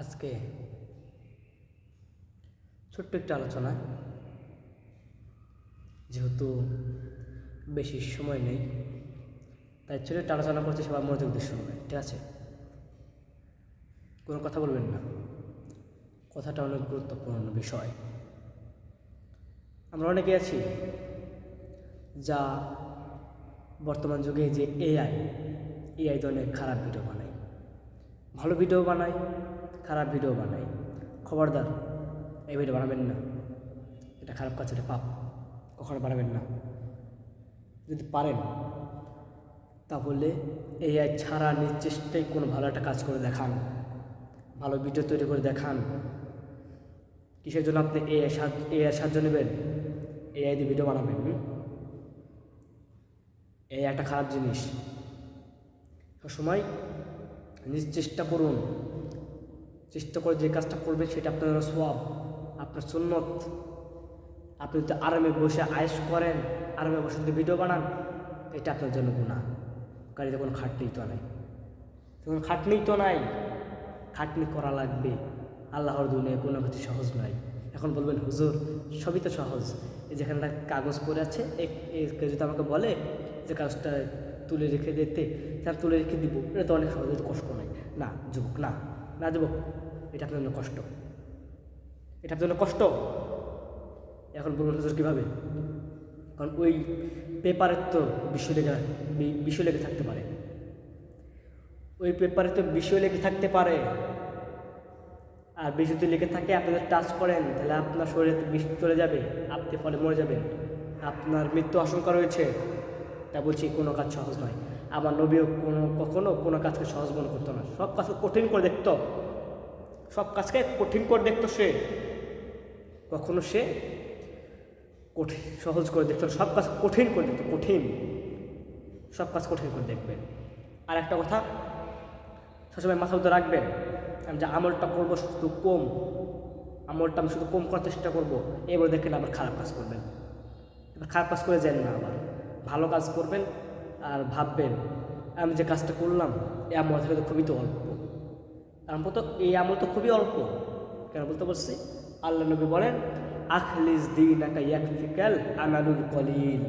আজকে ছোট্ট একটা আলোচনা। যেহেতু বেশি সময় নেই, তাই ছোট একটা আলোচনা করছি, সবার মনোযোগ দিয়ে শুনবেন, ঠিক আছে? কোনো কথা বলবেন না। কথাটা অনেক গুরুত্বপূর্ণ বিষয়। আমরা অনেকে আছি যা বর্তমান যুগে যে এআই এআই তো অনেক খারাপ ভিডিও বানায়। ভালো ভিডিও বানায় খারাপ ভিডিও বানাই। খবরদার, এই ভিডিও বানাবেন না। এটা খারাপ কাজ, এটা পাপ। কখনো বানাবেন না। যদি পারেন, তাহলে এআই ছাড়া নিজ কোনো ভালো একটা কাজ করে দেখান। ভালো ভিডিও তৈরি করে দেখান। কিসের জন্য আপনি এআই এআই সাহায্য নেবেন? এআই দিয়ে ভিডিও বানাবেন? এই একটা খারাপ জিনিস। সবসময় নিজ চেষ্টা করুন। চেষ্টা করে যে কাজটা করবেন, সেটা আপনার সব আপনার সুন্নত। আপনি যদি আরামে বসে আয়েস করেন, আরামে বসে যদি ভিডিও বানান, এটা আপনার জন্য গুণা গাড়িতে কোনো খাটনি তো নাই। তখন খাটনি তো নাই। খাটনি করা লাগবে। আল্লাহর দুনিয়ায় কোনো কিছু সহজ নয় এখন বলবেন, হুজুর, সবই তো সহজ। এই যেখানে একটা কাগজ পড়ে আছে কেউ যদি আমাকে বলে যে কাগজটা তুলে রেখে দিতে, তাহলে তুলে রেখে দিব। এটা তো অনেক সহজ কষ্ট নয় না, যুবক, না। না এটা আপনার জন্য কষ্ট। এটা আপনার জন্য কষ্ট। এখন বলবেন হুজুর কীভাবে? কারণ ওই পেপারের তো বিষয় লেগে বিষয় লেগে থাকতে পারে। ওই পেপারে তো বিষয় লেগে থাকতে পারে। আর বিষ যদি লেগে থাকে, আপনি যদি টাচ করেন, তাহলে আপনার শরীরে বিষ চলে যাবে, আপনি ফলে মরে যাবেন। আপনার মৃত্যু আশঙ্কা রয়েছে। তা বলছি কোনো কাজ সহজ নয়। আমার নবীও কোনো, কখনো কোনো কাজকে সহজ মনে করতো না। সব কাজকে কঠিন করে দেখতো। সব কাজকে কঠিন করে দেখতো সে। কখনো সে কঠিন সহজ করে দেখতো সব কাজ কঠিন করে দেখতো, কঠিন। সব কাজ কঠিন করে দেখবেন আর একটা কথা, সবসময় মাথা মধ্যে রাখবেন। আমি যে আমলটা করব শুধু কম, আমলটা আমি শুধু কম করার চেষ্টা করব এবার দেখেন আবার খারাপ কাজ করবেন। এবার খারাপ কাজ করে যান না আবার। ভালো কাজ করবেন আর ভাববেন, আমি যে কাজটা করলাম, এই আমল থেকে তো খুবই তো অল্প। আমল তো এই আমল তো খুবই অল্প। কেন বলতে পারছি আল্লাহ নবী বলেন, আখলিস দিন একা ইয়াকফিকাল আমালুল কলিল।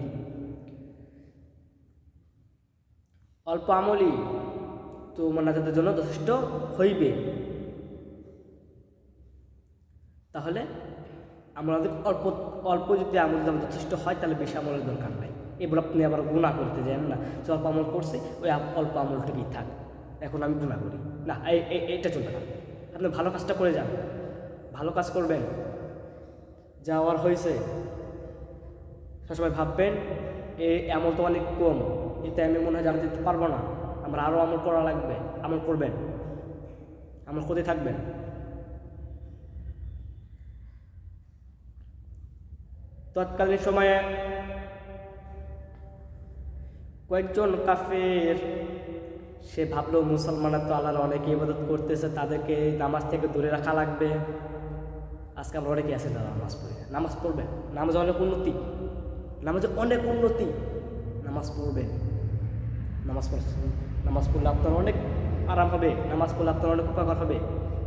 অল্প আমলই তো মোনাজাতের জন্য যথেষ্ট হইবে। তাহলে আমাদের অল্প অল্প যদি আমল যথেষ্ট হয়, তাহলে বেশি আমলের দরকার নাই। এবার আপনি আবার গুণা করতে যান না। যে অল্প আমল করছে, ওই অল্প আমলটাকেই থাক? এখন আমি গুণা করি। না এইটা চলবে না। আপনি ভালো কাজটা করে যান। ভালো কাজ করবেন। যাওয়ার হয়েছে। সবসময় ভাববেন এই আমল তো অনেক কম। এতে আমি মনে হয় জানা দিতে পারব না। আমার আরও আমল করা লাগবে। আমল করবেন। আমল করতে থাকবেন। তৎকালীন সময়ে কয়েকজন কাফের, সে ভাবলো মুসলমানরা তো আল্লাহর অনেকে ইবাদত করতেছে, তাদেরকে নামাজ থেকে দূরে রাখা লাগবে। আজকে আমরা অনেকে আছে যারা নামাজ পড়ি। নামাজ পড়বে। নামাজে অনেক উন্নতি। নামাজে অনেক উন্নতি। নামাজ পড়বে। নামাজ পড় নামাজ পড়লে আপনার অনেক আরাম হবে। নামাজ পড়লে আপনার অনেক উপকার হবে।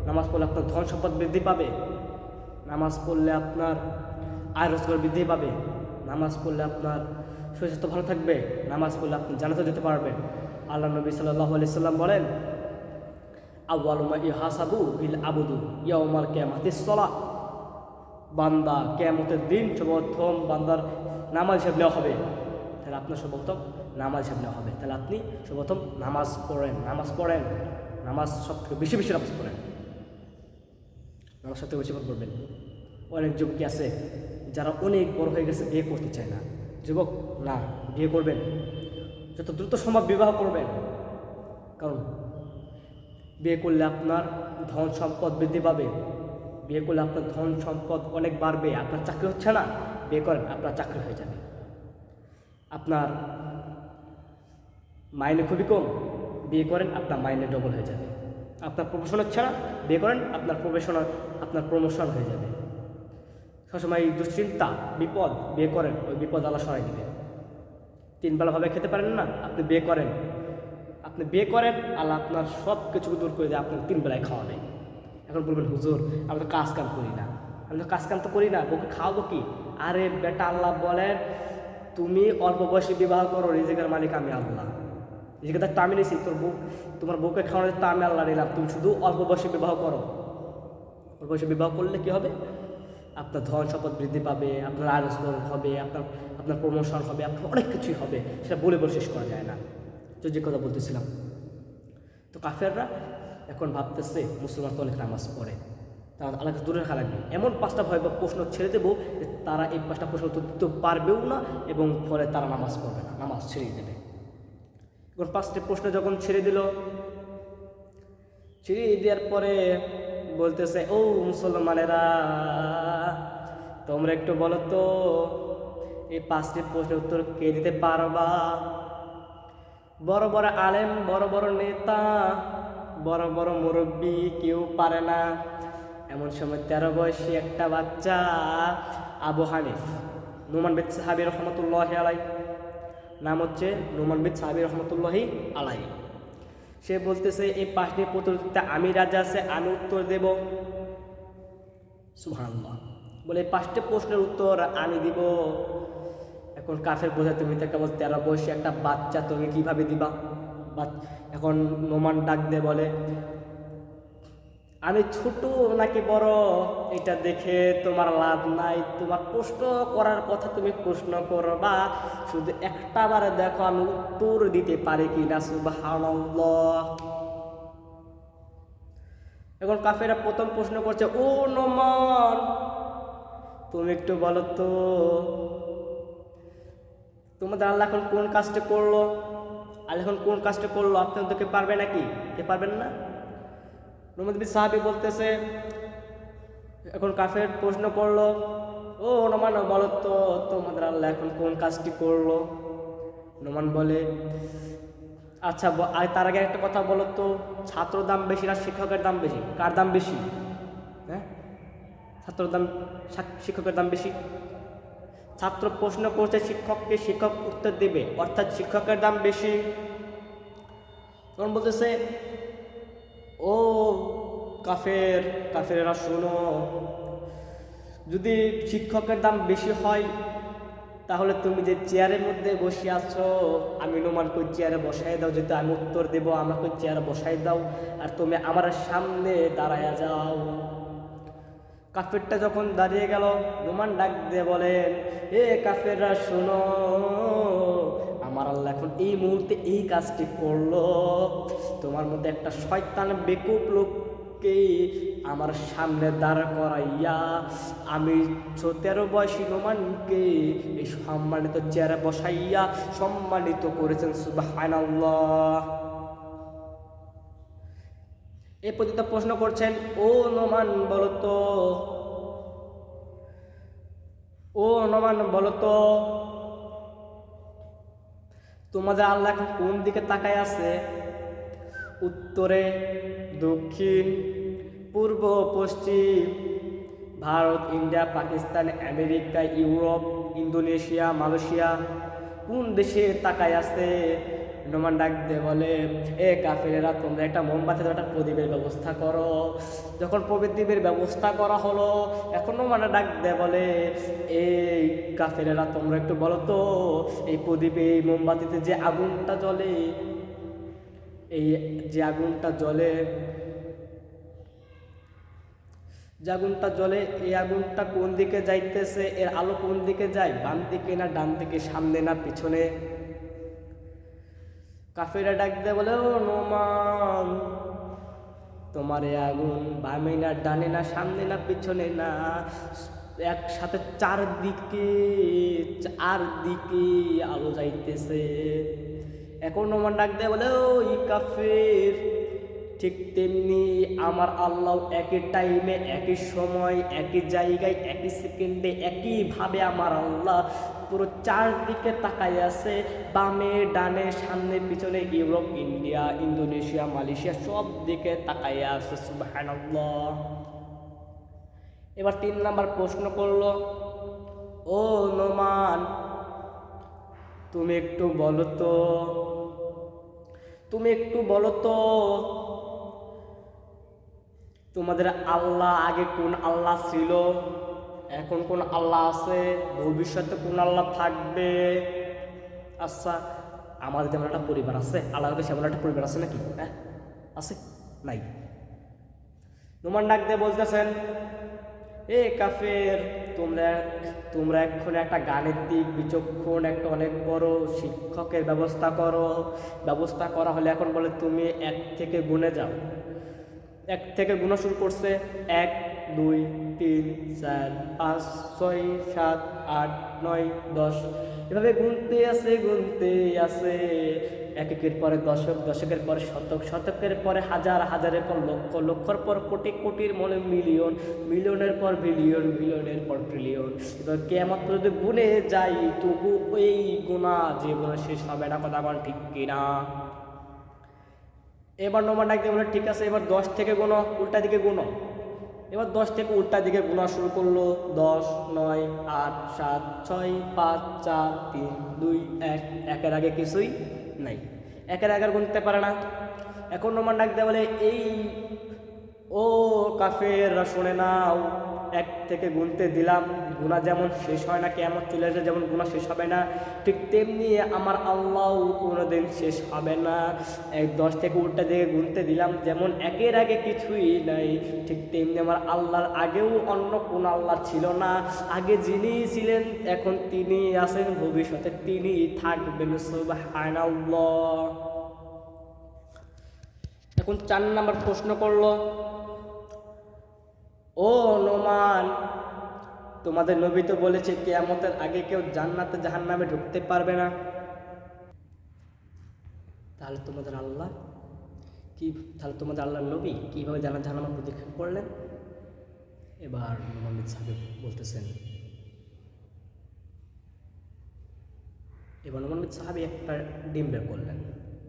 নামাজ পড়লে আপনার ধন সম্পদ বৃদ্ধি পাবে। নামাজ পড়লে আপনার আয় রোজগার বৃদ্ধি পাবে। নামাজ পড়লে আপনার শরীর স্বাস্থ্য ভালো থাকবে, নামাজ পড়লে আপনি জানাতে যেতে পারবেন। আল্লাহ নবী সাল্লাহ আলি সাল্লাম বলেন আউ্বালুমা ইহাসাবু বিল আবুদু ইয়াউমাল কিয়ামাতিস সালাহ বান্দা কেয়ামতের দিন সর্বপ্রথম বান্দার নামাজ হিসাব নেওয়া হবে। তাহলে আপনার সর্বপ্রথম নামাজ হিসাব নেওয়া হবে। তাহলে আপনি সর্বপ্রথম নামাজ পড়েন নামাজ পড়েন, নামাজ সব থেকে বেশি বেশি নামাজ পড়েন। নামাজ সব থেকে বেশি পড়বেন। অনেক যুবকী আছে যারা অনেক বড় হয়ে গেছে বিয়ে করতে চায় না। যুবক, না, বিয়ে করবেন। যত দ্রুত সম্ভব বিবাহ করবেন। কারণ, বিয়ে করলে আপনার ধন সম্পদ বৃদ্ধি পাবে। বিয়ে করলে আপনার ধন সম্পদ অনেক বাড়বে। আপনার চাকরি হচ্ছে না, বিয়ে করেন, আপনার চাকরি হয়ে যাবে। আপনার মাইনে খুবই কম, বিয়ে করেন, আপনার মাইনে ডবল হয়ে যাবে। আপনার প্রমোশন হচ্ছে না, বিয়ে করেন, আপনার প্রমোশন আপনার প্রমোশন হয়ে যাবে। সবসময় দুশ্চিন্তা, বিপদ বিয়ে করেন, ওই বিপদ আল্লাহ সরাই দিবে। তিন বেলাভাবে খেতে পারেন না, আপনি বিয়ে করেন। আপনি বিয়ে করেন, আল্লাহ আপনার সব কিছু দূর করে দেয় আপনার তিন বেলায় খাওয়া নেই এখন বলবেন, হুজুর আমি তো কাজ কাম করি না। আমি তো কাজ কাম তো করি না, বউকে খাওয়াবো কি? আরে বেটা আল্লাহ বলেন, তুমি অল্প বয়সে বিবাহ করো, রিজিকের মালিক আমি আল্লাহ। রিজিকের তো আমি নিছি, তোর বউ, তোমার বউকে খাওয়ানোর তো আমি আল্লাহ নিলাম। তুমি শুধু অল্প বয়সে বিবাহ করো। অল্প বয়সে বিবাহ করলে কি হবে? আপনার ধন সম্পদ বৃদ্ধি পাবে, আপনার আয় রোজগার হবে, আপনার আপনার প্রমোশন হবে, আপনার অনেক কিছুই হবে, সেটা বলে বলে শেষ করা যায় না। তো যে কথা বলতেছিলাম। তো কাফেররা এখন ভাবতেছে মুসলমান তো অনেক নামাজ পড়ে, তারা আল্লাহ দূরে রাখা লাগবে এমন পাঁচটা ভয় বা প্রশ্ন ছেড়ে দেবো যে তারা এই পাঁচটা প্রশ্ন উত্তর দিতে পারবেও না এবং ফলে তারা নামাজ পড়বে না, নামাজ ছেড়ে দেবে। এখন পাঁচটি প্রশ্ন যখন ছেড়ে দিল, ছেড়ে দেওয়ার পরে বলতেছে, ও মুসলমানেরা, তোমরা একটু বলো তো, এই পাঁচটি প্রশ্নের উত্তর কে দিতে পারবা? বড় বড় আলেম, বড় বড় নেতা, বড় বড় মুরব্বী কেউ পারে না। এমন সময় তেরো বয়সী একটা বাচ্চা, আবু হানিফ, নুমান বিদ সাহাবি রহমতুল্লাহ আলাই নাম হচ্ছে নুমান বিদ সাহাবি রহমতুল্লাহি আলাই সে বলতেছে, এই পাঁচটি প্রতিযোগিতা আমি রাজা আছে, আমি উত্তর দেব। সুহান্লা বলে পাঁচটি প্রশ্নের উত্তর আমি দিব। এখন কাফের বোঝা, তুমি তাকে বলতে তেরো বয়সী একটা বাচ্চা, তুমি কীভাবে দিবা? এখন নোমান ডাক দে বলে আমি ছোট নাকি বড়, এটা দেখে তোমার লাভ নাই। তোমার প্রশ্ন করার কথা তুমি প্রশ্ন করবা, শুধু একটা বারে দেখো আমি উত্তর দিতে পারি কি না সুবহানাল্লাহ। এখন কাফেরা প্রথম প্রশ্ন করছে, ও নমন, তুমি একটু বলো তো, তোমাদের আল্লাহ এখন কোন কাজটা করল? আল্লাহ এখন কোন কাজটা করল? আপনি ওদেরকে পারবে নাকি? কে পারবেন না? নমদ সাহাবি বলতেছে, এখন কাফের প্রশ্ন করল, ও নোমান বলো তো, তোমাদের আল্লাহ এখন কোন কাজটি করল? নোমান বলে আচ্ছা তার আগে একটা কথা বলো তো, ছাত্র দাম বেশি না শিক্ষকের দাম বেশি? কার দাম বেশি? হ্যাঁ? ছাত্রর দাম শিক্ষকের দাম বেশি? ছাত্র প্রশ্ন করছে, শিক্ষককে শিক্ষক উত্তর দেবে, অর্থাৎ শিক্ষকের দাম বেশি? তখন বলতেছে ও কাফের কাফেরা শোনো, যদি শিক্ষকের দাম বেশি হয়, তাহলে তুমি যে চেয়ারের মধ্যে বসে আছো, আমি নোমান কই চেয়ারে বসাই দাও যেহেতু আমি উত্তর দেবো, আমাকে চেয়ারে বসাই দাও, আর তুমি আমার সামনে দাঁড়ায়া যাও। কাফেরটা যখন দাঁড়িয়ে গেল, নোমান ডাক দিয়ে বলেন, এ কাফেররা শোনো আমার আল্লাহ এখন এই মুহূর্তে এই কাজটি করল। তোমার মধ্যে একটা শয়তান বেকুব লোককে আমার সামনে দাঁড় করাইয়া আমি ছ- তেরো বয়সী নোমানকে এই সম্মানিত চেয়ারে বসাইয়া সম্মানিত করেছেন সুবাহ এই পতিত প্রশ্ন করছেন, ও নোমান বলতো ও নোমান বলতো তোমাদের আল্লাহ কোন দিকে তাকায় আছে? উত্তরে দক্ষিণ, পূর্ব, পশ্চিম, Bharat, India, Pakistan, America, Europe, Indonesia, Malaysia, কোন দেশে তাকায় আছে? নোমান ডাক দিয়ে বলে, এ কাফেরেরা, তোমরা একটা মোমবাতি একটা প্রদীপের ব্যবস্থা করো। যখন প্রদীপের ব্যবস্থা করা হলো, এখন নোমানা ডাক দিয়ে বলে, এই কাফেরেরা, তোমরা একটু বলো তো, এই প্রদীপে, এই মোমবাতিতে যে আগুনটা জ্বলে, এই যে আগুনটা জ্বলে, যে আগুনটা জ্বলে, এই আগুনটা কোন দিকে যাইতেছে, এর আলো কোন দিকে যায়? বাম দিকে না ডান দিকে, সামনে না পিছনে? কাফেরা ডাক দে বলে, ও নোমান, তোমার এ আগুন বামে না, ডানে না, সামনে না, পিছনে না, একসাথে চারদিকে চারদিকে আলো যাইতেছে। এখন নোমান ডাক দেয় বলে ও ই কাফের ঠিক তেমনি আমার আল্লাহ একই টাইমে একই সময়, একই জায়গায়, একই সেকেন্ডে একইভাবে আমার আল্লাহ পুরো চারদিকে তাকাই আছে। বামে, ডানে, সামনে, পিছনে ইউরোপ, ইন্ডিয়া, ইন্দোনেশিয়া, মালয়েশিয়া সব দিকে তাকাই আছে, সুবহানাল্লাহ। এবার তিন নাম্বার প্রশ্ন করল, ও নোমান, তুমি একটু বলো তো, তুমি একটু বলো তো তোমাদের আল্লাহ আগে কোন আল্লাহ ছিল? এখন কোন আল্লাহ আছে? ভবিষ্যতে কোন আল্লাহ থাকবে? আচ্ছা আমাদের যেমন একটা পরিবার আছে। আল্লাহর এমন একটা পরিবার আছে নাকি? হ্যাঁ আছে? নাই। নোমান ডাক দিয়ে বলতেছেন, এ কাফের, তোমরা তোমরা এখন একটা দিক বিচক্ষণ, একটা অনেক বড় শিক্ষকের ব্যবস্থা করো। ব্যবস্থা করা হলে এখন বলে তুমি এক থেকে গুনে যাও। এক থেকে গুণা শুরু করছে এক, দুই, তিন, চার, পাঁচ, ছয়, সাত, আট, নয়, দশ। এভাবে গুনতে আছে গুনতে আছে। এক একের পরে দশক, দশকের পরে শতক, শতকের পরে হাজার, হাজারের পর লক্ষ, লক্ষর পর কোটি, কোটির মনে মিলিয়ন, মিলিয়নের পর বিলিয়ন, বিলিয়নের পর ট্রিলিয়ন। এবার কে কেমন যদি গুনে যাই, তবু ওই যে গুণা শেষ হবে না, কথা ঠিক কিনা? এবার নম্বর ডাকতে বলে, ঠিক আছে, এবার দশ থেকে গুনো উল্টা দিকে গুনো এবার দশ থেকে উল্টা দিকে গোনা শুরু করল, দশ, নয়, আট, সাত, ছয়, পাঁচ, চার, তিন, দুই, এক, একের আগে কিছুই নাই। একের আগে গুনতে পারে না। এখন নম্বর ডাকতে বলে, এই, ও কাফেররা শুনে নাও এক থেকে গুনতে দিলাম গুণা যেমন শেষ হয় না কেমন চলে আসে যেমন গুণা শেষ হবে না, ঠিক তেমনি আমার আল্লাহ কোনো দিন শেষ হবে না। এক দশ থেকে উল্টা দিকে গুনতে দিলাম, যেমন একের আগে কিছুই নাই, ঠিক তেমনি আমার আল্লাহর আগেও অন্য কোন আল্লাহ ছিল না। আগে যিনি ছিলেন, এখন তিনি আছেন, ভবিষ্যতে তিনি থাকবেন, সুবহানাল্লাহ। এখন চার নাম্বার প্রশ্ন করল ও নোমান, তোমাদের নবী তো বলেছে, কেয়ামতের আগে কেউ জান্নাতে জাহান্নামে ঢুকতে পারবে না। তাহলে তোমাদের আল্লাহ কি, তাহলে তোমাদের আল্লাহর নবী কীভাবে জান্নাত জাহান্নামের প্রদক্ষিণ করলেন? এবার মোহাম্মদ সাহেব বলতেছেন, এবার মোহাম্মদ সাহাবি একটা ডিম বের করলেন।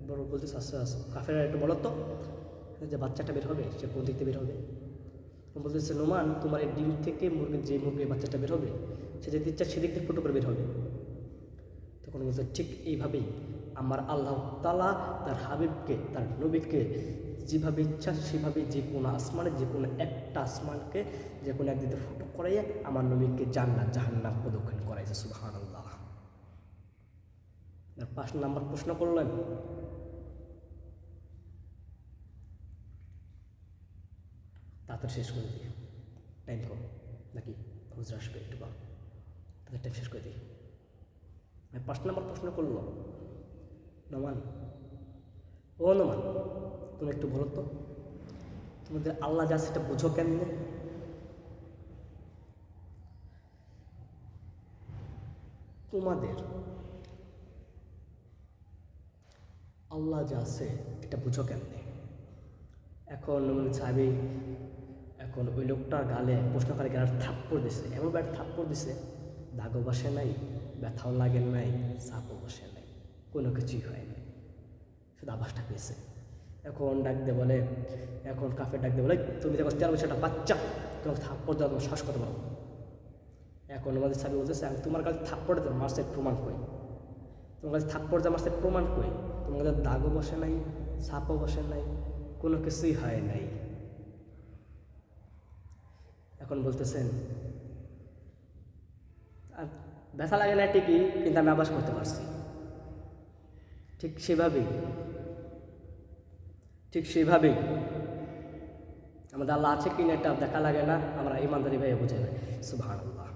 বড় বলতেছে আস্তে আস্তে কাফেরা একটু বলো তো যে বাচ্চাটা বের হবে, সে কোন দিক বের হবে। বলতেছে, নোমান, তোমার এই ডিম থেকে মুরগির যে মুরগির বাচ্চাটা বের হবে, সে যদি ইচ্ছা সেদিক থেকে ফুটো করে বের হবে। তখন বলছে ঠিক এইভাবেই আমার আল্লাহ তালা তার হাবিবকে, তার নবীকে যেভাবে ইচ্ছা সেভাবে যে কোনো আসমানে, যে কোনো একটা আসমানকে, যে কোনো একদিকে ফুটো করাইয়া আমার নবীকে জান্নাত, জাহান্নাম প্রদক্ষিণ করাইছে সুবাহান আল্লাহ পাঁচ নাম্বার প্রশ্ন করলেন তাড়াতাড়ি শেষ করে দিই। টাইম কম। নাকি হুজরা আসবে একটু বা। তাদের টাইম শেষ করে দিই। আমি পাঁচ নম্বর প্রশ্ন করল নমান। ও নমান, তুমি একটু বলো তো। তোমাদের আল্লাহ যা সেটা বুঝো কেমনে? তোমাদের আল্লাহ যা আছে এটা বুঝো কেমনে? এখন সাহেবী এখন ওই লোকটার গালে প্রশ্ন প্রশ্নকারী গালে থাপ্পড় দিছে? এমন ব্যাট থাপ্পড় দিছে দাগও বসে নাই, ব্যথাও লাগে নাই সাপও বসে নাই, কোনো কিছুই হয় নাই। শুধু আভাসটা পেয়েছে। এখন ডাক দিয়ে বলে, এখন কাফে ডাক দিয়ে বলে তুমি যখন তেরো একটা বাচ্চা, তোমাকে থাপ্পড় দেওয়া তোমার শ্বাস করতে পারো এখন আমাদের সাহেব বলতেছে, আমি তোমার কাছে থাপ্পড় দেবো মাসের প্রমাণ করি তোমার কাছে থাপ্পড় দেওয়া মাসের প্রমাণ করি তোমার কাছে দাগও বসে নাই সাপও বসে নাই, কোনো কিছুই হয় নাই। এখন বলতেছেন, আর ব্যথা লাগে না ঠিকই, কিন্তু আমি আবাস করতে পারছি। ঠিক সেভাবেই ঠিক সেভাবেই আমাদের আল্লাহ আছে কিনা এটা দেখা লাগে না, আমরা ইমানদারি ভাইয়া বুঝে নাই সুভান আল্লাহ